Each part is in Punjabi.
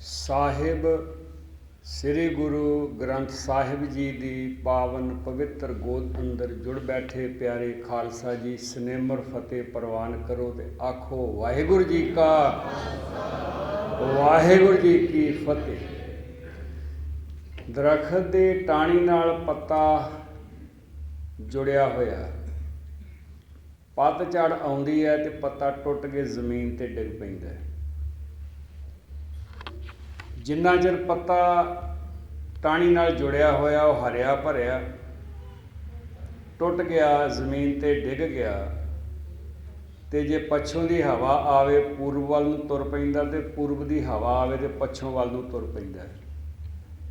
ਸਾਹਿਬ, ਸ੍ਰੀ ਗੁਰੂ ਗ੍ਰੰਥ ਸਾਹਿਬ ਜੀ ਦੀ ਪਾਵਨ ਪਵਿੱਤਰ ਗੋਦ ਅੰਦਰ ਜੁੜ ਬੈਠੇ ਪਿਆਰੇ ਖਾਲਸਾ ਜੀ, ਸਨੇਮਰ ਫਤਿਹ ਪ੍ਰਵਾਨ ਕਰੋ ਤੇ ਆਖੋ, ਵਾਹਿਗੁਰੂ ਜੀ ਕਾ ਵਾਹਿਗੁਰੂ ਜੀ ਕੀ ਫਤਿਹ। ਦਰਖਤ ਦੇ ਟਾਣੀ ਨਾਲ ਪੱਤਾ ਜੁੜਿਆ ਹੋਇਆ। ਪੱਤ ਝੜ ਆਉਂਦੀ ਹੈ ਤੇ ਪੱਤਾ ਟੁੱਟ ਕੇ ਜ਼ਮੀਨ ਤੇ ਡਿੱਗ ਪੈਂਦਾ ਹੈ। ਜਿੰਨਾ ਚਿਰ ਪੱਤਾ ਟਾਣੀ ਨਾਲ ਜੁੜਿਆ ਹੋਇਆ, ਉਹ ਹਰਿਆ ਭਰਿਆ, ਟੁੱਟ ਗਿਆ, ਜ਼ਮੀਨ ਤੇ ਡਿੱਗ ਗਿਆ, ਤੇ ਜੇ ਪੱਛੋਂ ਦੀ ਹਵਾ ਆਵੇ, ਪੂਰਬ ਵੱਲ ਨੂੰ ਤੁਰ ਪੈਂਦਾ ਤੇ ਪੂਰਬ ਦੀ ਹਵਾ ਆਵੇ ਤੇ ਪੱਛੋਂ ਵੱਲ ਨੂੰ ਤੁਰ ਪੈਂਦਾ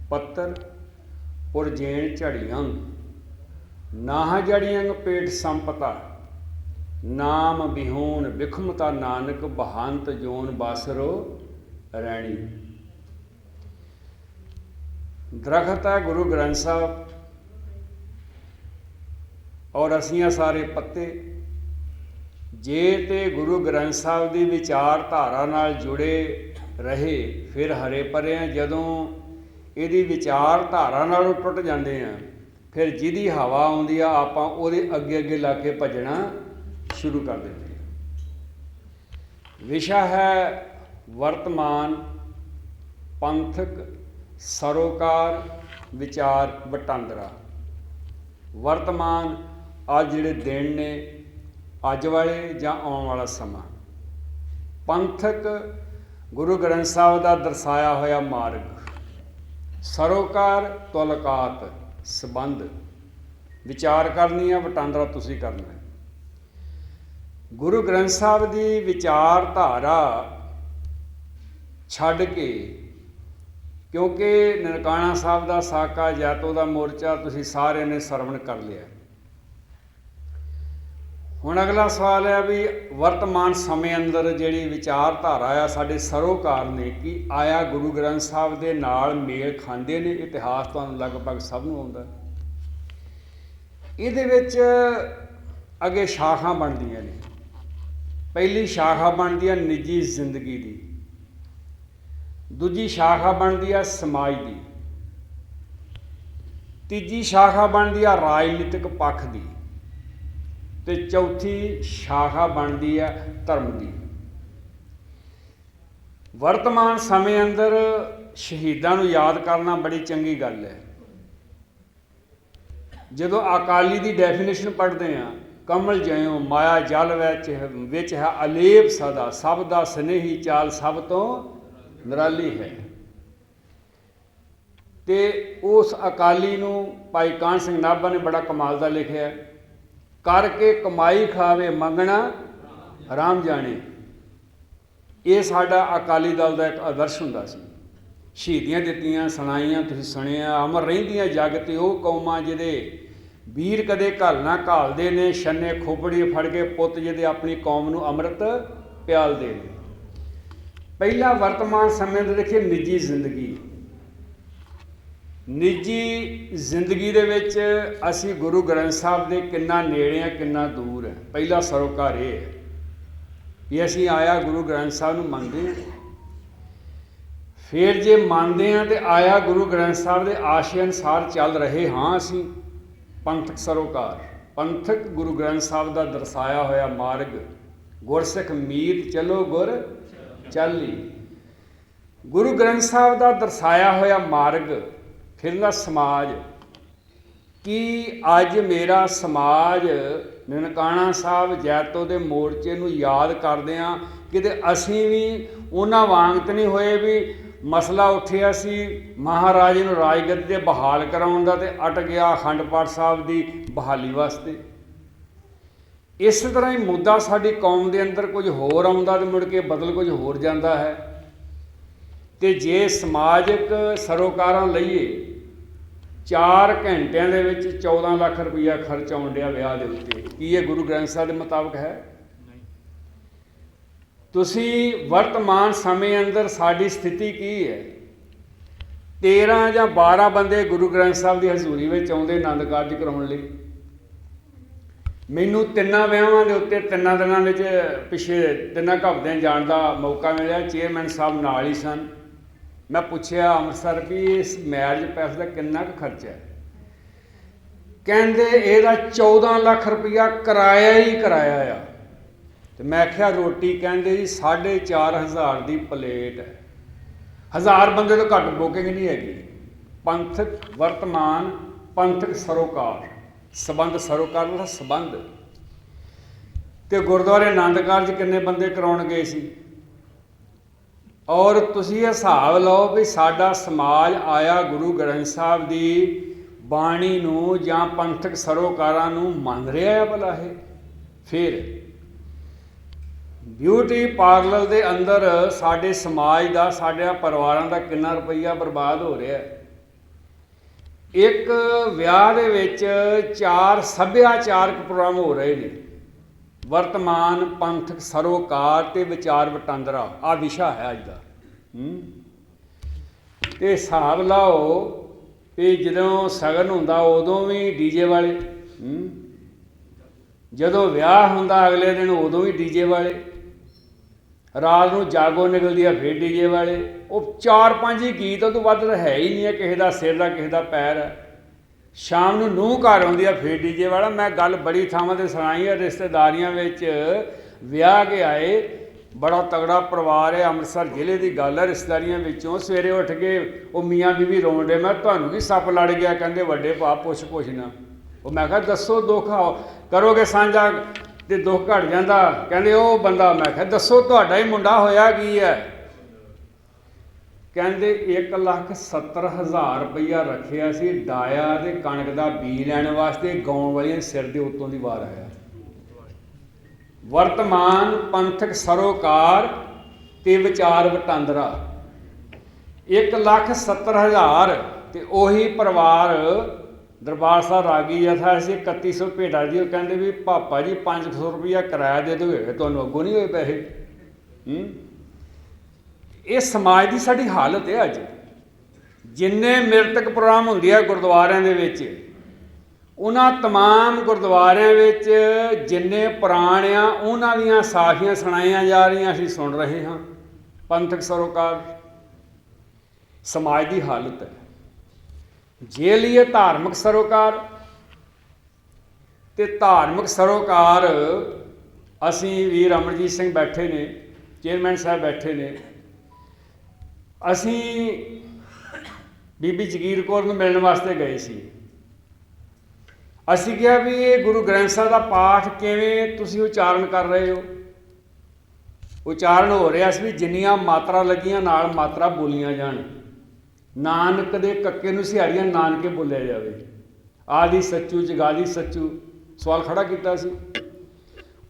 ਪੱਤਰ, ਪੁਰਜੇਣ ਝੜੀਆਂ, ਨਾਹ ਜੜੀਆਂ ਪੇਟ ਸੰਪਤਾ, ਨਾਮ ਬਿਹੂਣ ਵਿਖਮਤਾ ਨਾਨਕ, ਬਹੰਤ ਜੋਨ ਬਾਸਰੋ ਰਹਿਣੀ ਦਰਖਤ ਹੈ, ਗੁਰੂ ਗ੍ਰੰਥ ਸਾਹਿਬ। ਔਰ ਅਸੀਂ ਸਾਰੇ ਪੱਤੇ। ਜੇ ਤੇ ਗੁਰੂ ਗ੍ਰੰਥ ਸਾਹਿਬ ਦੀ ਵਿਚਾਰਧਾਰਾ ਨਾਲ ਜੁੜੇ ਰਹੇ, ਫਿਰ ਹਰੇ ਭਰੇ ਆ। ਜਦੋਂ ਇਹਦੀ ਵਿਚਾਰਧਾਰਾ ਨਾਲੋਂ ਟੁੱਟ ਜਾਂਦੇ ਆ, ਫਿਰ ਜਿਹਦੀ ਹਵਾ ਆਉਂਦੀ ਆ, ਆਪਾਂ ਉਹਦੇ ਅੱਗੇ ਅੱਗੇ ਲਾ ਕੇ ਭਜਣਾ ਸ਼ੁਰੂ ਕਰ ਦਿੰਦੇ ਆ। ਵਿਸ਼ਾ ਹੈ ਵਰਤਮਾਨ ਪੰਥਕ ਸਰੋਕਾਰ ਵਿਚਾਰ ਵਟਾਂਦਰਾ। ਵਰਤਮਾਨ ਆ ਜਿਹੜੇ ਦਿਨ ਨੇ, ਅੱਜ ਵਾਲੇ ਜਾਂ ਆਉਣ ਵਾਲਾ ਸਮਾਂ। ਪੰਥਕ ਗੁਰੂ ਗ੍ਰੰਥ ਸਾਹਿਬ ਦਾ ਦਰਸਾਇਆ ਹੋਇਆ ਮਾਰਗ। ਸਰੋਕਾਰ ਤੁਲਕਾਤ ਸਬੰਧ। ਵਿਚਾਰ ਕਰਨੀ ਹੈ ਵਟਾਂਦਰਾ ਤੁਸੀਂ ਕਰਨਾ। ਹੈ ਗੁਰੂ ਗ੍ਰੰਥ ਸਾਹਿਬ ਦੀ ਵਿਚਾਰਧਾਰਾ ਛੱਡ ਕੇ ਕਿਉਂਕਿ ਨਨਕਾਣਾ ਸਾਹਿਬ ਦਾ ਸਾਕਾ, ਜਾਤੋ ਦਾ ਮੋਰਚਾ ਤੁਸੀਂ ਸਾਰਿਆਂ ਨੇ ਸਰਵਣ ਕਰ ਲਿਆ। ਹੁਣ ਅਗਲਾ ਸਵਾਲ ਹੈ ਵੀ ਵਰਤਮਾਨ ਸਮੇਂ ਅੰਦਰ ਜਿਹੜੀ ਵਿਚਾਰਧਾਰਾ ਆ, ਸਾਡੇ ਸਰੋਕਾਰ ਨੇ ਕਿ ਆਇਆ ਗੁਰੂ ਗ੍ਰੰਥ ਸਾਹਿਬ ਦੇ ਨਾਲ ਮੇਲ ਖਾਂਦੇ ਨੇ? ਇਤਿਹਾਸ ਤੁਹਾਨੂੰ ਲਗਭਗ ਸਭ ਨੂੰ ਆਉਂਦਾ। ਇਹਦੇ ਵਿੱਚ ਅੱਗੇ ਸ਼ਾਖਾ ਬਣਦੀਆਂ ਨੇ। ਪਹਿਲੀ ਸ਼ਾਖਾ ਬਣਦੀ ਹੈ ਨਿੱਜੀ ਜ਼ਿੰਦਗੀ ਦੀ। ਦੂਜੀ ਸ਼ਾਖਾ ਬਣਦੀ ਆ ਸਮਾਜ ਦੀ। ਤੀਜੀ ਸ਼ਾਖਾ ਬਣਦੀ ਆ ਰਾਜਨੀਤਿਕ ਪੱਖ ਦੀ। ਤੇ ਚੌਥੀ ਸ਼ਾਖਾ ਬਣਦੀ ਆ ਧਰਮ ਦੀ। ਵਰਤਮਾਨ ਸਮੇਂ ਅੰਦਰ ਸ਼ਹੀਦਾਂ ਨੂੰ ਯਾਦ ਕਰਨਾ ਬੜੀ ਚੰਗੀ ਗੱਲ ਹੈ। ਜਦੋਂ ਅਕਾਲੀ ਦੀ ਡੈਫੀਨੇਸ਼ਨ ਪੜ੍ਹਦੇ ਆ ਕਮਲ ਜਿਉ ਮਾਇਆ ਜਲ ਵਿੱਚ ਵਿੱਚ ਹੈ ਅਲੇਪ ਸਦਾ, ਸਭ ਦਾ ਸਨੇਹੀ ਚਾਲ ਸਭ ਤੋਂ ਨਿਰਾਲੀ ਹੈ। ਤੇ ਉਸ ਅਕਾਲੀ ਨੂੰ ਭਾਈ ਕਾਨ ਸਿੰਘ ਨਾਭਾ ਨੇ ਬੜਾ ਕਮਾਲ ਦਾ ਲਿਖਿਆ ਕਰਕੇ ਕਮਾਈ ਖਾਵੇ ਮੰਗਣਾ ਆਰਾਮ ਜਾਣੇ। ਇਹ ਸਾਡਾ ਅਕਾਲੀ ਦਲ ਦਾ ਇੱਕ ਆਦਰਸ਼ ਹੁੰਦਾ ਸੀ। ਸ਼ਹੀਦੀਆਂ ਦਿੱਤੀਆਂ, ਸੁਣਾਈਆਂ, ਤੁਸੀਂ ਸੁਣਿਆ, ਅਮਰ ਰਹਿੰਦੀਆਂ ਜਗ ਤੇ ਉਹ ਕੌਮਾਂ ਜਿਹਦੇ ਵੀਰ ਕਦੇ ਘਲ ਨਾ ਘਾਲਦੇ ਨੇ, ਛੰਨੇ ਖੋਪੜੀ ਫੜ ਕੇ ਪੁੱਤ ਜਿਹਦੇ ਆਪਣੀ ਕੌਮ ਨੂੰ ਅੰਮ੍ਰਿਤ ਪਿਆਲਦੇ ਨੇ। ਪਹਿਲਾ ਵਰਤਮਾਨ ਸਮੇਂ ਦੇ ਦੇਖੀਏ, ਨਿੱਜੀ ਜ਼ਿੰਦਗੀ। ਨਿੱਜੀ ਜ਼ਿੰਦਗੀ ਦੇ ਵਿੱਚ ਅਸੀਂ ਗੁਰੂ ਗ੍ਰੰਥ ਸਾਹਿਬ ਦੇ ਕਿੰਨਾ ਨੇੜੇ ਆ, ਕਿੰਨਾ ਦੂਰ ਹੈ ਪਹਿਲਾ ਸਰੋਕਾਰ ਇਹ ਹੈ ਵੀ ਅਸੀਂ ਆਇਆ ਗੁਰੂ ਗ੍ਰੰਥ ਸਾਹਿਬ ਨੂੰ ਮੰਨਦੇ ਹਾਂ। ਫਿਰ ਜੇ ਮੰਨਦੇ ਹਾਂ ਤੇ ਆਇਆ ਗੁਰੂ ਗ੍ਰੰਥ ਸਾਹਿਬ ਦੇ ਆਸ਼ੇ ਅਨਸਾਰ ਚੱਲ ਰਹੇ ਹਾਂ ਅਸੀਂ। ਪੰਥਕ ਸਰੋਕਾਰ, ਪੰਥਕ ਗੁਰੂ ਗ੍ਰੰਥ ਸਾਹਿਬ ਦਾ ਦਰਸਾਇਆ ਹੋਇਆ ਮਾਰਗ, ਗੁਰਸਿੱਖ ਮੀਤ ਚਲੋ ਗੁਰ ਚਾਲੀ ਗੁਰੂ ਗ੍ਰੰਥ ਸਾਹਿਬ ਦਾ ਦਰਸਾਇਆ ਹੋਇਆ ਮਾਰਗ ਫਿਰਨਾ ਸਮਾਜ। ਕੀ ਅੱਜ ਮੇਰਾ ਸਮਾਜ, ਨਨਕਾਣਾ ਸਾਹਿਬ ਜੈਤੋ ਦੇ ਮੋਰਚੇ ਨੂੰ ਯਾਦ ਕਰਦੇ ਆ? ਕਿਤੇ ਅਸੀਂ ਵੀ ਉਹਨਾਂ ਵਾਂਗ ਤੇ ਨਹੀਂ ਹੋਏ ਵੀ ਮਸਲਾ ਉੱਠਿਆ ਸੀ, ਮਹਾਰਾਜੇ ਨੂੰ ਰਾਜਗੱਦੀ ਤੇ ਬਹਾਲ ਕਰਾਉਣ ਦਾ ਤੇ ਅਟ ਗਿਆ ਅਖੰਡ ਪਾਠ ਸਾਹਿਬ ਦੀ ਬਹਾਲੀ ਵਾਸਤੇ? ਇਸ ਤਰ੍ਹਾਂ ਹੀ ਮੁੱਦਾ ਸਾਡੀ ਕੌਮ ਦੇ ਅੰਦਰ ਕੁਝ ਹੋਰ ਆਉਂਦਾ ਤੇ ਮੁੜ ਕੇ ਬਦਲ ਕੁਝ ਹੋਰ ਜਾਂਦਾ ਹੈ। ਤੇ ਜੇ ਸਮਾਜਿਕ ਸਰੋਕਾਰਾਂ ਲਈਏ 4 ਘੰਟਿਆਂ ਦੇ ਵਿੱਚ 14 ਲੱਖ ਰੁਪਈਆ ਖਰਚ ਆਉਣ ਡਿਆ ਵਿਆਹ ਦੇ ਉੱਤੇ। ਕੀ ਇਹ ਗੁਰੂ ਗ੍ਰੰਥ ਸਾਹਿਬ ਦੇ ਮੁਤਾਬਕ ਹੈ? ਤੁਸੀਂ ਵਰਤਮਾਨ ਸਮੇਂ ਅੰਦਰ ਸਾਡੀ ਸਥਿਤੀ ਕੀ ਹੈ? 13 ਜਾਂ 12 ਬੰਦੇ ਗੁਰੂ ਗ੍ਰੰਥ ਸਾਹਿਬ ਦੀ ਹਜ਼ੂਰੀ ਵਿੱਚ ਆਉਂਦੇ ਆਨੰਦ ਕਾਰਜ ਕਰਾਉਣ ਲਈ। ਮੈਨੂੰ ਤਿੰਨਾਂ ਵਿਆਹਾਂ ਦੇ ਉੱਤੇ ਤਿੰਨਾਂ ਦਿਨਾਂ ਵਿੱਚ ਪਿਛੇ ਤਿੰਨਾਂ ਹਫ਼ਦਿਆਂ ਜਾਣ ਦਾ ਮੌਕਾ ਮਿਲਿਆ। ਚੇਅਰਮੈਨ ਸਾਹਿਬ ਨਾਲ ਹੀ ਸਨ। ਮੈਂ ਪੁੱਛਿਆ, ਅੰਮ੍ਰਿਤਸਰ, ਵੀ ਇਸ ਮੈਰਿਜ ਪੈਸੇ ਦਾ ਕਿੰਨਾ ਕੁ ਖਰਚਾ ਹੈ? ਕਹਿੰਦੇ, ਇਹਦਾ 14 ਲੱਖ ਰੁਪਇਆ ਕਿਰਾਇਆ ਹੀ ਕਿਰਾਇਆ ਆ। ਤੇ ਮੈਂ ਕਿਹਾ ਰੋਟੀ? ਕਹਿੰਦੇ, ਜੀ 4500 ਦੀ ਪਲੇਟ ਹੈ। ਹਜ਼ਾਰ ਬੰਦੇ ਤੋਂ ਘੱਟ ਬੁਕਿੰਗ ਨਹੀਂ ਹੈਗੀ। ਪੰਥਕ ਵਰਤਮਾਨ ਪੰਥਕ ਸਰੋਕਾਰ ਸਬੰਧ ਸਰੋਕਾਰ ਦਾ ਸਬੰਧ। ਤੇ ਗੁਰਦੁਆਰੇ ਆਨੰਦ ਕਾਰਜ ਕਿੰਨੇ ਬੰਦੇ ਕਰਾਉਣ ਗਏ ਸੀ? ਔਰ ਤੁਸੀਂ ਇਹ ਹਿਸਾਬ ਲਓ ਵੀ ਸਾਡਾ ਸਮਾਜ ਆਇਆ ਗੁਰੂ ਗ੍ਰੰਥ ਸਾਹਿਬ ਦੀ ਬਾਣੀ ਨੂੰ ਜਾਂ ਪੰਥਕ ਸਰੋਕਾਰਾਂ ਨੂੰ ਮੰਨ ਰਿਹਾ ਹੈ ਭਲਾ ਇਹ? ਫਿਰ ਬਿਊਟੀ ਪਾਰਲਰ ਦੇ ਅੰਦਰ ਸਾਡੇ ਸਮਾਜ ਦਾ ਸਾਡੇ ਪਰਿਵਾਰਾਂ ਦਾ ਕਿੰਨਾ ਰੁਪਈਆ ਬਰਬਾਦ ਹੋ ਰਿਹਾ ਹੈ? ਇੱਕ ਵਿਆਹ ਦੇ ਵਿੱਚ ਚਾਰ ਸੱਭਿਆਚਾਰਕ ਪ੍ਰੋਗਰਾਮ ਹੋ ਰਹੇ ਨੇ। ਵਰਤਮਾਨ ਪੰਥਕ ਸਰੋਕਾਰ ਤੇ ਵਿਚਾਰ ਵਟਾਂਦਰਾ ਆ ਵਿਸ਼ਾ ਹੈ ਅੱਜ ਦਾ। ਹੂੰ। ਤੇ ਹਿਸਾਬ ਲਾਓ ਵੀ ਜਦੋਂ ਸਗਨ ਹੁੰਦਾ ਉਦੋਂ ਵੀ ਡੀਜੇ ਵਾਲੇ। ਜਦੋਂ ਵਿਆਹ ਹੁੰਦਾ ਅਗਲੇ ਦਿਨ ਉਦੋਂ ਵੀ ਡੀਜੇ ਵਾਲੇ। ਰਾਤ ਨੂੰ ਜਾਗੋ ਨਿਕਲਦੀ ਆ ਫੇਰ ਡੀਜੇ ਵਾਲੇ। ਉਹ ਚਾਰ ਪੰਜ ਹੀ ਗੀਤ, ਉਹ ਤੋਂ ਵੱਧ ਹੈ ਹੀ ਨਹੀਂ ਹੈ ਕਿਸੇ ਦਾ ਸਿਰ ਦਾ, ਕਿਸੇ ਦਾ ਪੈਰ। ਹੈ ਸ਼ਾਮ ਨੂੰ ਨੂੰਹ ਘਰ ਆਉਂਦੀ ਆ ਫੇਰ ਡੀਜੇ ਵਾਲਾ। ਮੈਂ ਗੱਲ ਬੜੀ ਥਾਵਾਂ ਤੇ ਸੁਣਾਈ ਆ ਰਿਸ਼ਤੇਦਾਰੀਆਂ ਵਿੱਚ। ਵਿਆਹ ਕੇ ਆਏ, ਬੜਾ ਤਗੜਾ ਪਰਿਵਾਰ ਹੈ ਅੰਮ੍ਰਿਤਸਰ ਜ਼ਿਲ੍ਹੇ ਦੀ ਗੱਲ ਹੈ ਰਿਸ਼ਤੇਦਾਰੀਆਂ ਵਿੱਚੋਂ। ਸਵੇਰੇ ਉੱਠ ਕੇ ਉਹ ਮੀਆਂ ਬੀਵੀ ਰੋਣ ਡੇ ਮੈਂ ਤੁਹਾਨੂੰ ਕੀ ਸੱਪ ਲੜ ਗਿਆ? ਕਹਿੰਦੇ, ਵੱਡੇ ਭਾ ਪੁੱਛ ਪੁੱਛਣਾ ਉਹ ਮੈਂ ਕਿਹਾ, ਦੱਸੋ, ਦੁੱਖ ਆਓ ਕਰੋਗੇ ਸਾਂਝਾ ਤੇ ਦੁੱਖ ਘਟ ਜਾਂਦਾ। ਕਹਿੰਦੇ, ਉਹ ਬੰਦਾ। ਮੈਂ ਕਿਹਾ, ਦੱਸੋ, ਤੁਹਾਡਾ ਹੀ ਮੁੰਡਾ ਹੋਇਆ ਕੀ ਹੈ? ਕਹਿੰਦੇ 1 ਲੱਖ 70 ਹਜ਼ਾਰ ਰੁਪਈਆ ਰੱਖਿਆ ਸੀ, ਡਾਇਆ ਤੇ ਕਣਕ ਦਾ ਬੀ ਲੈਣ ਵਾਸਤੇ, ਗਾਉਣ ਵਾਲੀਆਂ ਸਿਰ ਦੇ ਉੱਤੋਂ ਦੀ ਵਾਰ ਆਇਆ। ਵਰਤਮਾਨ ਪੰਥਕ ਸਰੋਕਾਰ ਤੇ ਵਿਚਾਰ ਵਟਾਂਦਰਾ। 1 ਲੱਖ 70 ਹਜ਼ਾਰ ਤੇ ਉਹੀ ਪਰਿਵਾਰ ਦਰਬਾਰ ਸਾਹਿਬ ਰਾਗੀ ਜਥਾ ਸੀ 3100 ਭੇਟਾ ਜੀ ਉਹ ਕਹਿੰਦੇ ਵੀ ਪਾਪਾ ਜੀ 500 ਰੁਪਇਆ ਕਿਰਾਇਆ ਦੇ ਦੋਗੇ ਤੁਹਾਨੂੰ ਅੱਗੋਂ ਨਹੀਂ ਹੋਏ ਪੈਸੇ ਹੂੰ ਇਹ ਸਮਾਜ ਦੀ ਸਾਡੀ ਹਾਲਤ ਹੈ ਅੱਜ ਜਿੰਨੇ ਮਿਰਤਕ ਪ੍ਰੋਗਰਾਮ ਹੁੰਦੇ ਆ ਗੁਰਦੁਆਰਿਆਂ ਦੇ ਵਿੱਚ ਉਹਨਾਂ तमाम ਗੁਰਦੁਆਰਿਆਂ ਵਿੱਚ ਜਿੰਨੇ ਪੁਰਾਣ ਆ ਉਹਨਾਂ ਦੀਆਂ ਸਾਖੀਆਂ ਸੁਣਾਈਆਂ ਜਾ ਰਹੀਆਂ ਅਸੀਂ ਸੁਣ ਰਹੇ ਹਾਂ ਪੰਥਕ ਸਰੋਕਾਰ ਸਮਾਜ ਦੀ ਹਾਲਤ ਹੈ ਜੇ ਲਈਏ ਧਾਰਮਿਕ ਸਰੋਕਾਰ ਤੇ ਧਾਰਮਿਕ ਸਰੋਕਾਰ, ਅਸੀਂ ਵੀਰ ਅਮਰਜੀਤ ਸਿੰਘ ਬੈਠੇ ਨੇ, ਚੇਅਰਮੈਨ ਸਾਹਿਬ ਬੈਠੇ ਨੇ, ਅਸੀਂ ਬੀਬੀ ਜਗੀਰ ਕੌਰ ਨੂੰ ਮਿਲਣ ਵਾਸਤੇ ਗਏ ਸੀ। ਅਸੀਂ ਕਿਹਾ ਵੀ ਇਹ ਗੁਰੂ ਗ੍ਰੰਥ ਸਾਹਿਬ ਦਾ ਪਾਠ ਕਿਵੇਂ ਤੁਸੀਂ ਉਚਾਰਨ ਕਰ ਰਹੇ ਹੋ? ਉਚਾਰਨ ਹੋ ਰਿਹਾ ਸੀ ਵੀ ਜਿੰਨੀਆਂ ਮਾਤਰਾ ਲੱਗੀਆਂ, ਨਾਲ ਮਾਤਰਾ ਬੋਲੀਆਂ ਜਾਣ। ਨਾਨਕ ਦੇ ਕੱਕੇ ਨੂੰ ਸਿਹਾਰੀਆਂ ਨਾਨਕੇ ਬੋਲਿਆ ਜਾਵੇ। ਆਦੀ ਸੱਚੂ ਜਗਾਦੀ ਸੱਚੂ, ਸਵਾਲ ਖੜਾ ਕੀਤਾ ਸੀ।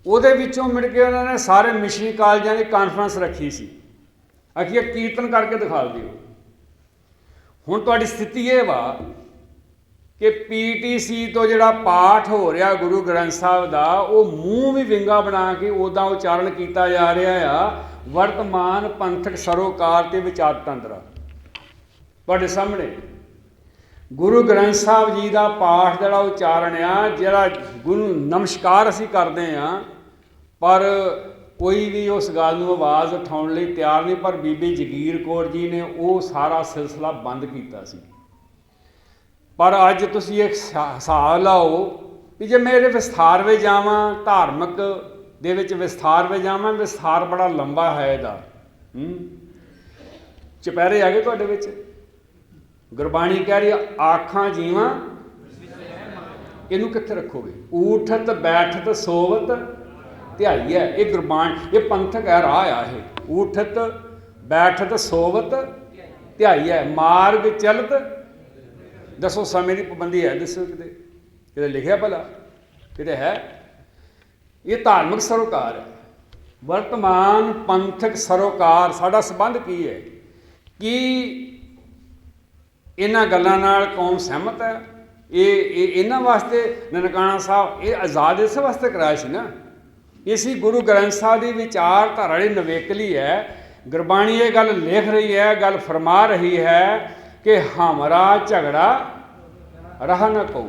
ਉਹਦੇ ਵਿੱਚੋਂ ਮਿਲ ਕੇ ਉਹਨਾਂ ਨੇ ਸਾਰੇ ਮਿਸ਼ਰੀ ਕਾਲਜਾਂ ਦੀ ਕਾਨਫਰੰਸ ਰੱਖੀ ਸੀ। ਅਖੀਰ ਕੀਰਤਨ ਕਰਕੇ ਦਿਖਾ ਦਿਓ। ਹੁਣ ਤੁਹਾਡੀ ਸਥਿਤੀ ਇਹ ਵਾ ਕਿ ਪੀਟੀਸੀ ਤੋਂ ਜਿਹੜਾ ਪਾਠ ਹੋ ਰਿਹਾ ਗੁਰੂ ਗ੍ਰੰਥ ਸਾਹਿਬ ਦਾ, ਉਹ ਮੂੰਹ ਵੀ ਵਿੰਗਾ ਬਣਾ ਕੇ ਉਦਾਂ ਉਚਾਰਨ ਕੀਤਾ ਜਾ ਰਿਹਾ ਆ। ਵਰਤਮਾਨ ਪੰਥਕ ਸਰੋਕਾਰ ਤੇ ਵਿਚਾਰ ਤੰਤਰਾ ਤੁਹਾਡੇ ਸਾਹਮਣੇ। ਗੁਰੂ ਗ੍ਰੰਥ ਸਾਹਿਬ ਜੀ ਦਾ ਪਾਠ ਜਿਹੜਾ ਉਚਾਰਨ ਆ, ਜਿਹੜਾ ਗੁਰੂ ਨਮਸਕਾਰ ਅਸੀਂ ਕਰਦੇ ਆ ਪਰ ਕੋਈ ਵੀ ਉਸ ਗੱਲ ਨੂੰ ਆਵਾਜ਼ ਉਠਾਉਣ ਲਈ ਤਿਆਰ ਨਹੀਂ, ਪਰ ਬੀਬੀ ਜਗੀਰ ਕੌਰ ਜੀ ਨੇ ਉਹ ਸਾਰਾ ਸਿਲਸਿਲਾ ਬੰਦ ਕੀਤਾ ਸੀ। ਪਰ ਅੱਜ ਤੁਸੀਂ ਇੱਕ ਹਿਸਾਬ ਲਾਓ ਵੀ ਜੇ ਮੈਂ ਇਹਦੇ ਵਿਸਥਾਰ ਵਿੱਚ ਜਾਵਾਂ, ਧਾਰਮਿਕ ਦੇ ਵਿੱਚ ਵਿਸਥਾਰ ਵਿੱਚ ਜਾਵਾਂ, ਵਿਸਥਾਰ ਬੜਾ ਲੰਬਾ ਹੈ ਇਹਦਾ। ਹੂੰ? ਚਪੈਰੇ ਆ ਗਏ ਤੁਹਾਡੇ ਵਿੱਚ? ਗੁਰਬਾਣੀ ਕਹਿ ਰਹੀ ਆਖਾਂ ਜੀਵਾਂ, ਇਹਨੂੰ ਕਿੱਥੇ ਰੱਖੋਗੇ? ਊਠਤ, ਬੈਠਤ, ਸੋਵਤ, ਧਿਆਈ ਹੈ, ਇਹ ਗੁਰਬਾਣੀ, ਇਹ ਪੰਥਕ ਹੈ, ਰਾਹ ਆ ਇਹ। ਊਠਤ, ਬੈਠਤ, ਸੋਵਤ, ਧਿਆਈ ਹੈ, ਮਾਰਗ ਚਲਤ। ਦੱਸੋ ਸਮੇਂ ਦੀ ਪਾਬੰਦੀ ਹੈ, ਦੱਸੋ ਕਿਤੇ ਕਿਤੇ ਲਿਖਿਆ ਭਲਾ, ਕਿਤੇ ਹੈ? ਇਹ ਧਾਰਮਿਕ ਸਰੋਕਾਰ ਹੈ। ਵਰਤਮਾਨ ਪੰਥਕ ਸਰੋਕਾਰ, ਸਾਡਾ ਸਬੰਧ ਕੀ ਹੈ? ਕੀ ਇਹਨਾਂ ਗੱਲਾਂ ਨਾਲ ਕੌਮ ਸਹਿਮਤ ਹੈ। ਇਹ ਇਹ ਇਹਨਾਂ ਵਾਸਤੇ ਨਨਕਾਣਾ ਸਾਹਿਬ, ਇਹ ਆਜ਼ਾਦ ਇਸ ਵਾਸਤੇ ਕਰਾਇਆ ਸੀ ਨਾ। ਇਸੀ ਗੁਰੂ ਗ੍ਰੰਥ ਸਾਹਿਬ ਦੀ ਵਿਚਾਰਧਾਰਾ ਜਿਹੜੀ ਨਵੇਕਲੀ ਹੈ। ਗੁਰਬਾਣੀ ਇਹ ਗੱਲ ਲਿਖ ਰਹੀ ਹੈ, ਗੱਲ ਫਰਮਾ ਰਹੀ ਹੈ ਕਿ ਹਮਰਾ ਝਗੜਾ ਰਹਾ ਨਾ ਕਉ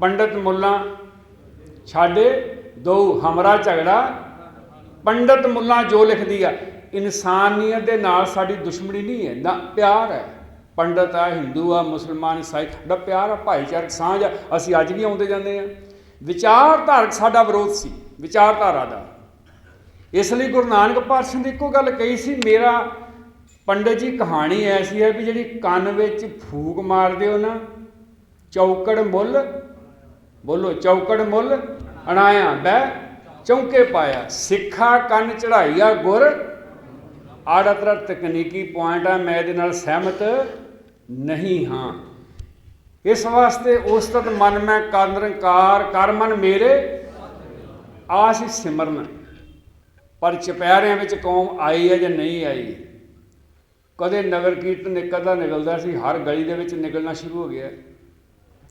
ਪੰਡਤ ਮੁੱਲਾ ਛਾੜੇ ਦੋ, ਹਮਰਾ ਝਗੜਾ। ਪੰਡਤ ਮੁੱਲਾ ਜੋ ਲਿਖਦੀ ਆ, ਇਨਸਾਨੀਅਤ ਦੇ ਨਾਲ ਸਾਡੀ ਦੁਸ਼ਮਣੀ ਨਹੀਂ ਹੈ, ਨਾ ਪਿਆਰ ਹੈ। ਪੰਡਤ ਆ, ਹਿੰਦੂ ਆ, ਮੁਸਲਮਾਨ, ਈਸਾਈ, ਸਾਡਾ ਪਿਆਰ ਆ, ਭਾਈਚਾਰਕ ਸਾਂਝ ਆ, ਅਸੀਂ ਅੱਜ ਵੀ ਆਉਂਦੇ ਜਾਂਦੇ ਆ। ਵਿਚਾਰਧਾਰਕ ਸਾਡਾ ਵਿਰੋਧ ਸੀ, ਵਿਚਾਰਧਾਰਾ ਦਾ। ਇਸ ਲਈ ਗੁਰੂ ਨਾਨਕ ਪਾਤਸ਼ਾਹ ਨੇ ਇੱਕੋ ਗੱਲ ਕਹੀ ਸੀ, ਮੇਰਾ ਪੰਡਤ ਜੀ, ਕਹਾਣੀ ਐਸੀ ਹੈ ਵੀ ਜਿਹੜੀ ਕੰਨ ਵਿੱਚ ਫੂਕ ਮਾਰਦੇ ਹੋ ਨਾ, ਚੌਕੜ ਮੁੱਲ, ਬੋਲੋ ਚੌਕੜ ਮੁੱਲ, ਅਣਾਇਆ ਬੈ ਚੌਂਕੇ ਪਾਇਆ, ਸਿੱਖਾ ਕੰਨ ਚੜਾਈਆ ਗੁਰ ਆੜਾ ਆੜਤਰਾ ਤਕਨੀਕੀ ਪੁਆਇੰਟ ਆ ਮੈਂ ਇਹਦੇ ਨਾਲ ਸਹਿਮਤ ਨਹੀਂ ਹਾਂ। ਇਸ ਵਾਸਤੇ ਉਸਤਤ ਮਨ ਮੈਂ ਕਰ ਨਿਰੰਕਾਰ ਕਰ ਮਨ ਮੇਰੇ ਆਸ ਸਿਮਰਨ। ਪਰ ਚਪਿਆਰਿਆਂ ਵਿੱਚ ਕੌਮ ਆਈ ਹੈ ਜਾਂ ਨਹੀਂ ਆਈ? ਕਦੇ ਨਗਰ ਕੀਰਤਨ ਨਿਕਲਦਾ ਨਿਕਲਦਾ ਸੀ, ਹਰ ਗਲੀ ਦੇ ਵਿੱਚ ਨਿਕਲਣਾ ਸ਼ੁਰੂ ਹੋ ਗਿਆ।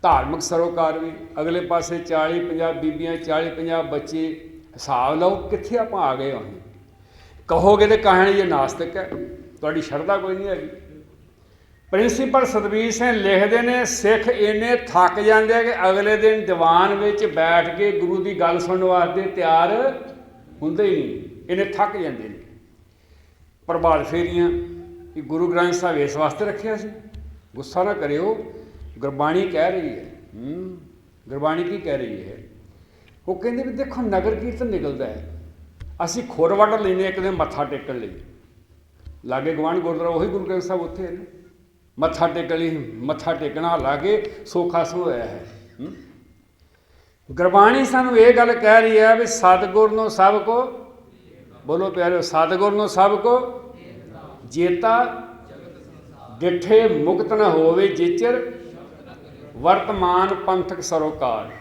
ਧਾਰਮਿਕ ਸਰੋਕਾਰ ਵੀ, ਅਗਲੇ ਪਾਸੇ 40 50 ਬੀਬੀਆਂ 40 50 ਬੱਚੇ, ਹਿਸਾਬ ਲਓ ਕਿੱਥੇ ਆਪਾਂ ਆ ਗਏ ਹਾਂ ਕਹੋਗੇ ਤੇ ਕਹਾਣੀ ਇਹ ਨਾਸਤਿਕ ਹੈ। ਤੁਹਾਡੀ ਸ਼ਰਧਾ ਕੋਈ ਨਹੀਂ ਹੈਗੀ। ਪ੍ਰਿੰਸੀਪਲ ਸਤਵੀਰ ਸਿੰਘ ਲਿਖਦੇ ਨੇ, ਸਿੱਖ ਇੰਨੇ ਥੱਕ ਜਾਂਦੇ ਆ ਕਿ ਅਗਲੇ ਦਿਨ ਦੀਵਾਨ ਵਿੱਚ ਬੈਠ ਕੇ ਗੁਰੂ ਦੀ ਗੱਲ ਸੁਣਨ ਵਾਸਤੇ ਤਿਆਰ ਹੁੰਦੇ ਹੀ ਨਹੀਂ। ਇਹਨੇ ਥੱਕ ਜਾਂਦੇ ਨੇ। ਪ੍ਰਭਾਤ ਫੇਰੀਆਂ ਕਿ ਗੁਰੂ ਗ੍ਰੰਥ ਸਾਹਿਬ ਇਸ ਵਾਸਤੇ ਰੱਖਿਆ ਸੀ। ਗੁੱਸਾ ਨਾ ਕਰਿਓ, ਗੁਰਬਾਣੀ ਕਹਿ ਰਹੀ ਹੈ। ਹੂੰ, ਗੁਰਬਾਣੀ ਕੀ ਕਹਿ ਰਹੀ ਹੈ? ਉਹ ਕਹਿੰਦੇ ਵੀ ਦੇਖੋ ਨਗਰ ਕੀਰਤਨ ਨਿਕਲਦਾ ਹੈ। ਅਸੀਂ ਖੁਰ ਵੱਢ ਲੈਨੇ ਇੱਕ ਦਿਨ ਮੱਥਾ ਟੇਕਣ ਲਈ। ਲਾਗੇ ਗਵਾਂਢ ਗੁਰਦੁਆਰਾ, ਉਹੀ ਗੁਰੂ ਗ੍ਰੰਥ ਸਾਹਿਬ ਉੱਥੇ ਹੈ ਮੱਥਾ ਟੇਕਣ ਲਈ, ਮੱਥਾ ਟੇਕਣਾ ਲਾਗੇ ਸੋਖਾ ਸੋ ਹੋਇਆ ਹੈ? ਗੁਰਬਾਣੀ ਸਾਨੂੰ ਇਹ ਗੱਲ ਕਹਿ ਰਹੀ ਹੈ ਵੀ ਸਤਿਗੁਰ ਨੂੰ ਸਭ ਕੋ, ਬੋਲੋ ਪਿਆਰਿਓ, ਸਤਿਗੁਰ ਨੂੰ ਸਭ ਕੋ ਜੇਤਾ, ਡਿਠੇ ਮੁਕਤ ਨ ਹੋਵੇ ਜੇਚਰ, ਵਰਤਮਾਨ ਪੰਥਕ ਸਰੋਕਾਰ।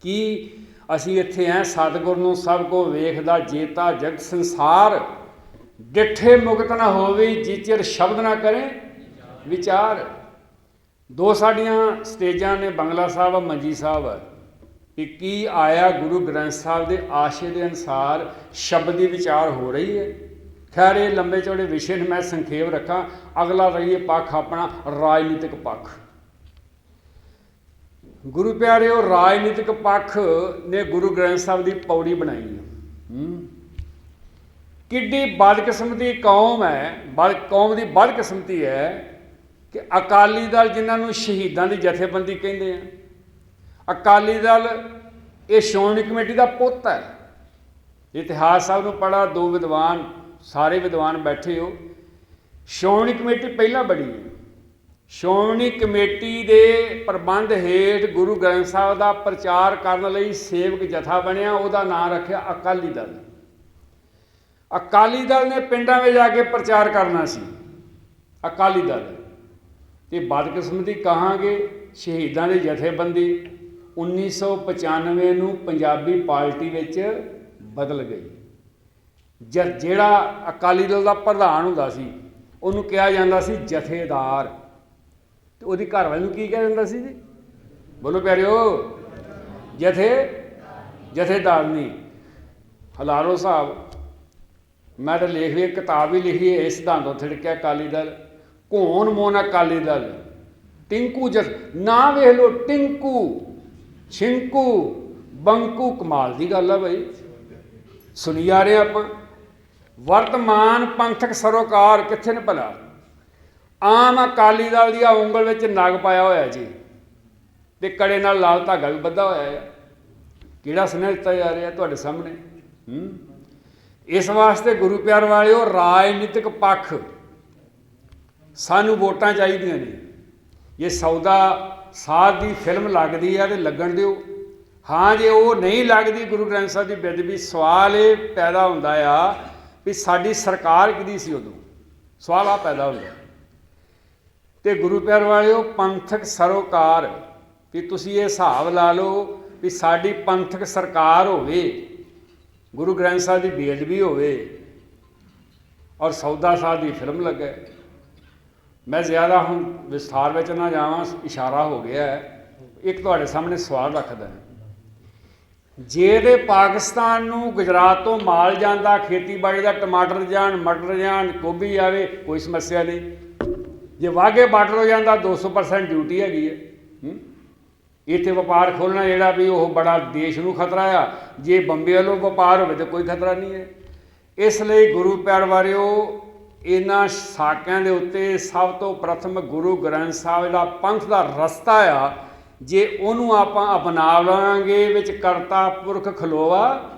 ਕੀ ਅਸੀਂ ਇੱਥੇ ਐ ਸਤਿਗੁਰ ਨੂੰ ਸਭ ਕੋ ਵੇਖਦਾ, ਜੇਤਾ, ਜਗ, ਸੰਸਾਰ। ਡਿੱਠੇ ਮੁਕਤ ਨਾ ਹੋਵੇ ਜਿਚਰ ਸ਼ਬਦ ਨਾ ਕਰੇ, ਵਿਚਾਰ। ਦੋ ਸਾਡੀਆਂ ਸਟੇਜਾਂ ਨੇ, ਬੰਗਲਾ ਸਾਹਿਬ, ਮੰਜੀ ਸਾਹਿਬ। ਕਿ ਕੀ ਆਇਆ ਗੁਰੂ ਗ੍ਰੰਥ ਸਾਹਿਬ ਦੇ ਆਸ਼ੇ ਦੇ ਅਨਸਾਰ ਦੀ ਵਿਚਾਰ ਹੋ ਰਹੀ ਹੈ। ਖੈਰ, ਇਹ ਲੰਬੇ ਚੌੜੇ ਵਿਸ਼ੇ ਨੂੰ, ਮੈਂ ਸੰਖੇਪ ਰੱਖਾਂ। ਅਗਲਾ ਰਹੀਏ ਪੱਖ ਆਪਣਾ, ਰਾਜਨੀਤਿਕ ਪੱਖ। ਗੁਰੂ ਪਿਆਰਿਓ, ਰਾਜਨੀਤਿਕ ਪੱਖ ਨੇ ਗੁਰੂ ਗ੍ਰੰਥ ਸਾਹਿਬ ਦੀ ਪੌੜੀ ਬਣਾਈ ਹੈ। ਕਿੱਡੀ ਬਦਕਿਸਮਤੀ ਕੌਮ ਹੈ, ਬਦ, ਕੌਮ ਦੀ ਬਦਕਿਸਮਤੀ ਹੈ ਕਿ ਅਕਾਲੀ ਦਲ ਜਿਨ੍ਹਾਂ ਨੂੰ ਸ਼ਹੀਦਾਂ ਦੀ ਜਥੇਬੰਦੀ ਕਹਿੰਦੇ ਆ। ਅਕਾਲੀ ਦਲ ਇਹ ਸ਼੍ਰੋਮਣੀ ਕਮੇਟੀ ਦਾ ਪੁੱਤ ਹੈ। ਇਤਿਹਾਸ ਸਾਹਿਬ ਨੂੰ ਪੜਾ ਦੋ ਵਿਦਵਾਨ, ਸਾਰੇ ਵਿਦਵਾਨ ਬੈਠੇ ਹੋ। ਸ਼੍ਰੋਮਣੀ ਕਮੇਟੀ ਪਹਿਲਾਂ ਬਣੀ ਹੈ। ਸ਼੍ਰੋਮਣੀ ਕਮੇਟੀ ਦੇ ਪ੍ਰਬੰਧ ਹੇਠ ਗੁਰੂ ਗ੍ਰੰਥ ਸਾਹਿਬ ਦਾ ਪ੍ਰਚਾਰ ਕਰਨ ਲਈ ਸੇਵਕ ਜਥਾ ਬਣਿਆ, ਉਹਦਾ ਨਾਮ ਰੱਖਿਆ ਅਕਾਲੀ ਦਲ ਅਕਾਲੀ ਦਲ ਨੇ ਪਿੰਡਾਂ ਵਿੱਚ ਜਾ ਕੇ ਪ੍ਰਚਾਰ ਕਰਨਾ ਸੀ। ਅਕਾਲੀ ਦਲ। ਤੇ ਬਦਕਿਸਮਤੀ ਕਹਾਂਗੇ, ਸ਼ਹੀਦਾਂ ਦੀ ਜਥੇਬੰਦੀ 1995 ਨੂੰ ਪੰਜਾਬੀ ਪਾਰਟੀ ਵਿੱਚ ਬਦਲ ਗਈ। ਜ- ਜਿਹੜਾ ਅਕਾਲੀ ਦਲ ਦਾ ਪ੍ਰਧਾਨ ਹੁੰਦਾ ਸੀ, ਉਹਨੂੰ ਕਿਹਾ ਜਾਂਦਾ ਸੀ ਜਥੇਦਾਰ। ਤੇ ਉਹਦੀ ਘਰ ਵਾਲੀ ਨੂੰ ਕੀ ਕਹਿ ਦਿੰਦਾ ਸੀ ਜੀ? ਬੋਲੋ ਪਿਆਰਿਓ, ਜਥੇ ਜਥੇਦਾਰਨੀ ਹਲਾਰੋ ਸਾਹਿਬ, ਮੈਂ ਤਾਂ ਲਿਖ ਲਈ ਕਿਤਾਬ ਵੀ ਲਿਖੀ ਹੈ ਇਸ ਸਿਧਾਂਤ ਤੋਂ ਥਿੜਕਿਆ ਅਕਾਲੀ ਦਲ। ਕੌਣ ਮੋਨ ਅਕਾਲੀ ਦਲ। ਟਿੰਕੂ ਜਸ ਨਾ ਵੇਖ ਲੋ ਟਿੰਕੂ, ਛਿੰਕੂ, ਬੰਕੂ, ਕਮਾਲ ਦੀ ਗੱਲ ਆ ਭਾਈ ਸੁਣੀ ਆ ਰਹੇ ਆਪਾਂ। ਵਰਤਮਾਨ ਪੰਥਕ ਸਰੋਕਾਰ ਕਿੱਥੇ ਨੇ ਭਲਾ? ਆਮ ਅਕਾਲੀ ਦਲ ਦੀ ਆ ਉਂਗਲ ਵਿੱਚ ਨਗ ਪਾਇਆ ਹੋਇਆ ਜੀ। ਤੇ ਕੜੇ ਨਾਲ ਲਾਲ ਧਾਗਾ ਵੀ ਬੱਧਾ ਹੋਇਆ ਹੈ ਕਿਹੜਾ ਸੁਨੇਹਾ ਦਿੱਤਾ ਜਾ ਰਿਹਾ ਤੁਹਾਡੇ ਸਾਹਮਣੇ? ਹੂੰ? ਇਸ ਵਾਸਤੇ ਗੁਰੂ ਪਿਆਰ ਵਾਲਿਓ, ਰਾਜਨੀਤਿਕ ਪੱਖ ਸਾਨੂੰ ਵੋਟਾਂ ਚਾਹੀਦੀਆਂ ਨੇ। ਇਹ ਸੌਦਾ ਸਾਧ ਦੀ ਫਿਲਮ ਲੱਗਦੀ ਆ ਤੇ ਲੱਗਣ ਦਿਓ। ਹਾਂ, ਜੇ ਉਹ ਨਹੀਂ ਲੱਗਦੀ, ਗੁਰੂ ਗ੍ਰੰਥ ਸਾਹਿਬ ਦੀ ਬੇਦਬੀ ਸਵਾਲ ਇਹ ਪੈਦਾ ਹੁੰਦਾ ਆ ਵੀ ਸਾਡੀ ਸਰਕਾਰ ਕਿਹਦੀ ਸੀ ਉਦੋਂ? ਸਵਾਲ ਆ ਪੈਦਾ ਹੁੰਦਾ। ਤੇ ਗੁਰੂ ਪਿਆਰ ਵਾਲਿਓ, ਪੰਥਕ ਸਰੋਕਾਰ, ਵੀ ਤੁਸੀਂ ਇਹ ਹਿਸਾਬ ਲਾ ਲਓ ਵੀ ਸਾਡੀ ਪੰਥਕ ਸਰਕਾਰ ਹੋਵੇ, ਗੁਰੂ ਗ੍ਰੰਥ ਸਾਹਿਬ ਦੀ ਬੇਅਦਬੀ ਹੋਵੇ, ਔਰ ਸੌਦਾ ਸਾਹਿਬ ਦੀ ਫਿਲਮ ਲੱਗੇ। ਮੈਂ ਜ਼ਿਆਦਾ ਹੁਣ ਵਿਸਥਾਰ ਵਿੱਚ ਨਾ ਜਾਵਾਂ, ਇਸ਼ਾਰਾ ਹੋ ਗਿਆ ਹੈ। ਇੱਕ ਤੁਹਾਡੇ ਸਾਹਮਣੇ ਸਵਾਲ ਰੱਖਦਾ ਜੇ ਦੇ ਪਾਕਿਸਤਾਨ ਨੂੰ ਗੁਜਰਾਤ ਤੋਂ ਮਾਲ ਜਾਂਦਾ, ਖੇਤੀਬਾੜੀ ਦਾ ਟਮਾਟਰ ਜਾਣ, ਮਟਰ ਜਾਣ, ਗੋਭੀ ਆਵੇ, ਕੋਈ ਸਮੱਸਿਆ ਨਹੀਂ। ਜੇ ਵਾਗੇ ਬਾਰਡਰ ਹੋ ਜਾਂਦਾ 200% ਡਿਊਟੀ ਹੈਗੀ ਹੈ। ਇੱਥੇ ਵਪਾਰ ਖੋਲਣਾ ਜਿਹੜਾ ਵੀ ਉਹ ਬੜਾ ਦੇਸ਼ ਨੂੰ ਖਤਰਾ ਆ। ਜੇ ਬੰਬੇ ਵੱਲੋਂ ਵਪਾਰ ਹੋਵੇ ਤਾਂ ਕੋਈ ਖਤਰਾ ਨਹੀਂ ਹੈ। ਇਸ ਲਈ ਗੁਰੂ ਪਿਆਰ ਵਾਰਿਓ, ਇਹਨਾਂ ਸਾਕਿਆਂ ਦੇ ਉੱਤੇ ਸਭ ਤੋਂ ਪ੍ਰਥਮ ਗੁਰੂ ਗ੍ਰੰਥ ਸਾਹਿਬ ਜਿਹੜਾ ਪੰਥ ਦਾ ਰਸਤਾ ਆ। ਜੇ ਉਹਨੂੰ ਆਪਾਂ ਅਪਣਾ ਲਵਾਂਗੇ ਵਿੱਚ ਕਰਤਾ ਪੁਰਖ ਖਲੋਵਾ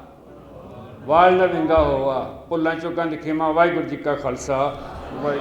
ਵਾਲ ਨਾ ਹੋਵਾ ਭੁੱਲਾਂ ਚੁੱਕਾਂ ਦੀ ਖੇਮਾ, ਵਾਹਿਗੁਰੂ ਜੀ ਕਾ ਖਾਲਸਾ। ਵਾਹਿਗੁਰੂ